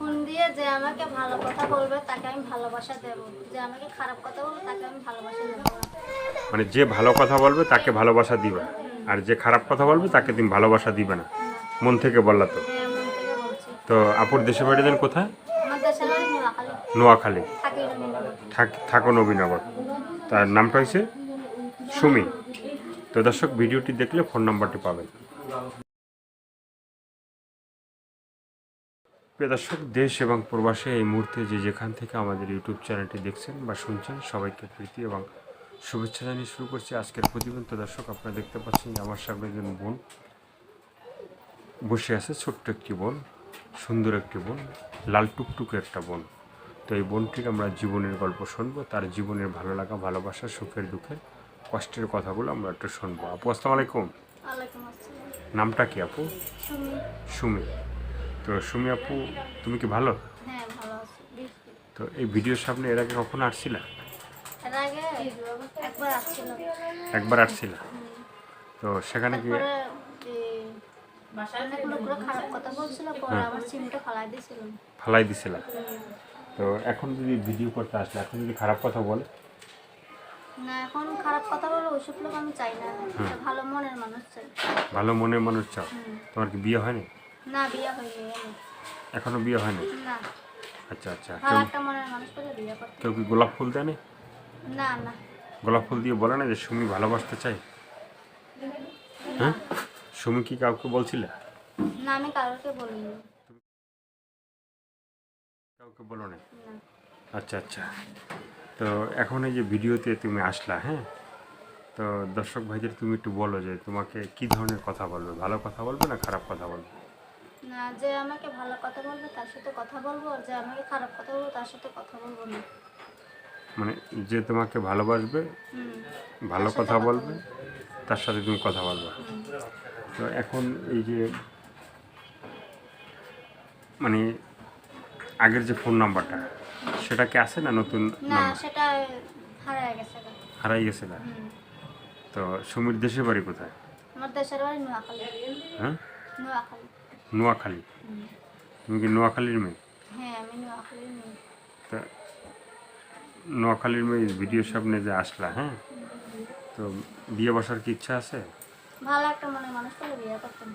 Phone দিয়ে যে আমাকে ভালো কথা বলবে তাকে আমি ভালোবাসা দেব। যে আমাকে খারাপ কথা বলবে তাকে আমি ভালোবাসা দেব। মানে যে ভালো কথা বলবে তাকে ভালোবাসা দিবে। আর যে খারাপ কথা বলবে তাকে তুমি ভালোবাসা দিবে না। মন থেকে বললা তো। হ্যাঁ তো আপুর দেশে বাড়ি দেন কোথায়? নোয়াখালী। থাকো নবীনগর। তার নামটা হয়েছে সুমি। তো দর্শক ভিডিওটি দেখলে ফোন নাম্বারটি পাবেন। প্রিয় দর্শক দেশ এবং প্রবাসে এই মুহূর্তে যে যেখান থেকে আমাদের ইউটিউব চ্যানেলটি দেখছেন বা শুনছেন সবাইকে প্রীতি এবং শুভেচ্ছা জানিয়ে শুরু করছি আজকের প্রতিবেদন তো দর্শক আপনারা দেখতে পাচ্ছেন যে আমার সামনে একজন বোন বসে আছে ছোট্ট একটি বোন সুন্দর একটি বোন লাল টুকটুকে একটা বোন। তো এই বোনটির আমরা জীবনের গল্প শুনব তার জীবনের ভালো লাগা ভালোবাসা সুখের দুঃখের কষ্টের কথাগুলো আমরা একটু শুনব। আপু আসসালামু আলাইকুম। নামটা কি আপু? সুমি। সুমি। তো সুমি আপু তুমি কি ভালো? হ্যাঁ ভালো আছি। তো এই ভিডিওর সামনে এর আগে কখনো আসছিলা? এর আগে একবার আসছিল একবার আসছিলা? তো সেখানে কি সিমটা ফালাই দিয়েছিল। ফালাই দিছিলা? তো এখন যদি ভিডিও করতে আসলে এখন যদি খারাপ কথা বলে? না এখন খারাপ কথা বলে ওইসব লোক আমি চাই না। ভালো মনের মানুষ চাই। ভালো মনের মানুষ চাও? তোমার কি বিয়ে হয়নি? না বিয়ে হয়নি এখনও বিয়ে হয়নি? না। আচ্ছা আচ্ছা। কেউ কেউ কি গোলাপ ফুল দেয়নি? না না। গোলাপ ফুল দিয়ে বলে না যে সুমি ভালোবাসতে চাই হ্যাঁ? সুমি কি কাউকে বলছিলে? না আমি কারোকে বলিনি। কাউকে বলো না। আচ্ছা আচ্ছা। তো এখন এই যে ভিডিওতে তুমি আসলা হ্যাঁ? তো দর্শক ভাইদের তুমি একটু বলো যে তোমাকে কি ধরনের কথা বলবে? ভালো কথা বলবে না খারাপ কথা বলবে? না যে আমাকে ভালো কথা বলবে তার সাথে কথা বলব আর যে আমাকে খারাপ কথা বলবে তার সাথে কথা বলব না। মানে যে তোমাকে ভালোবাসবে ভালো কথা বলবে তার সাথে তুমি কথা বলবে। তো এখন এই যে মানে আগের যে ফোন নাম্বারটা সেটা কি আছে না নতুন না সেটা হারায় গেছে। হারাই গেছে না তো সুমির দেশের বাড়ি কোথায়? আমার দেশের বাড়ি নোয়াখালী। হ্যাঁ? নোয়াখালী। নোয়াখালী? তুমি কি নোয়াখালীর মেয়ে? হ্যাঁ নোয়াখালীর মেয়ে। তা নোয়াখালীর মেয়ে ভিডিওর সামনে যে আসলা হ্যাঁ? তো বিয়ে বসার কি ইচ্ছা আছে? ভালো একটা মনের মানুষ করে বিয়ে করতাম।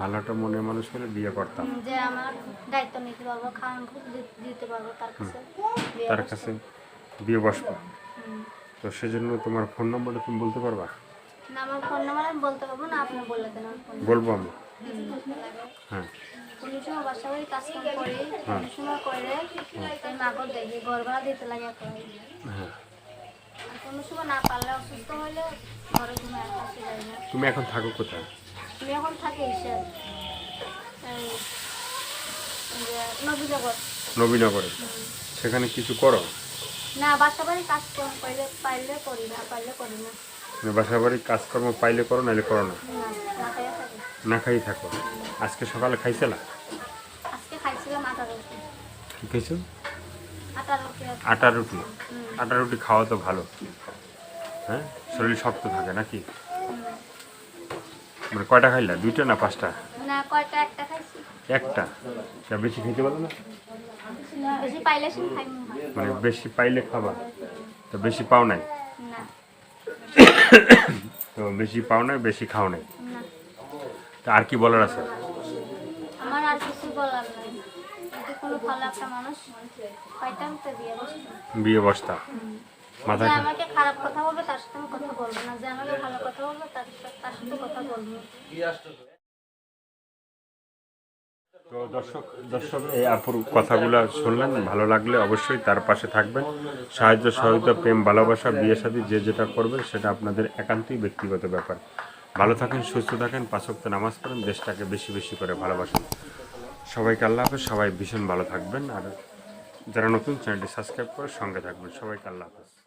ভালো একটা মনের মানুষ হলে বিয়ে করতাম? যে আমার দায়িত্ব নিতে পারব খাওয়ান খুব দিতে পারব তার কাছে বিয়ে তার বসবো। কাছে বিয়ে বসবো? তো সেজন্য তোমার ফোন নাম্বারটা তুমি বলতে পারবা? না আমার ফোন নাম্বার আমি বলতে পারব না আপনি বলে দেন বলব আমি। হ্যাঁ। কোনো সময় বাসা বাড়ি কাজ কাম করি কোনো সময় করে এই মাগর দেখি ঘর ভাড়া দিতে লাগে হ্যাঁ। কোনো সময় না পারলে অসুস্থ হলে ঘরে ঘুমে আসতে যাই না। তুমি এখন থাকো কোথায়? আমি এখন থাকি যে নবীনগর। নবীনগরে? সেখানে কিছু করো? না বাসা বাড়ি কাজ কম পাইলে পাইলে করি না পাইলে করি না। বাসা বাড়ির কাজকর্ম পাইলে করো নাহলে করো না? না খাই থাকো। আজকে সকালে খাইছিলা? আজকে খাইছিলাম আটা রুটি। কি খাইছো? আটা রুটি আটা রুটি? আটা রুটি খাওয়া তো ভালো। হ্যাঁ? শরীর শক্ত থাকে নাকি? মানে কয়টা খাইলা? দুইটা না পাঁচটা? না কয়টা? একটা খাইছি। একটা? তা বেশি খেতে পারো না? বেশি পাইলে মানে বেশি পাইলে খাবা? তো বেশি পাও নাই? না। তো বেশি পাও নাই বেশি খাও নাই? তা আর কি বলার আছে? আমার আর কিছু বলার নাই। কোনো ভালো একটা মানুষ পাইতাম তো বিয়ে বসতাম। বিয়ে বসতা? মাথা আমাকে খারাপ কথা বলবে তার সাথে কথা বলব না। যে আমাকে ভালো কথা বলবে তার সাথে কথা বলব। তো দর্শক দর্শক এই আপুর কথাগুলো শুনলেন। ভালো লাগলে অবশ্যই তার পাশে থাকবেন। সাহায্য সহযোগিতা প্রেম ভালোবাসা বিয়ে সাথী যে যেটা করবেন সেটা আপনাদের একান্তই ব্যক্তিগত ব্যাপার। ভালো থাকেন, সুস্থ থাকেন পাঁচক্ত নামাজ পড়েন, দেশটাকে বেশি বেশি করে ভালোবাসেন। সবাইকে আল্লাহ হাফেজ, সবাই ভীষণ ভালো থাকবেন। আর যারা নতুন, চ্যানেলটি সাবস্ক্রাইব করে সঙ্গে থাকবেন। সবাইকে আল্লাহ হাফেজ।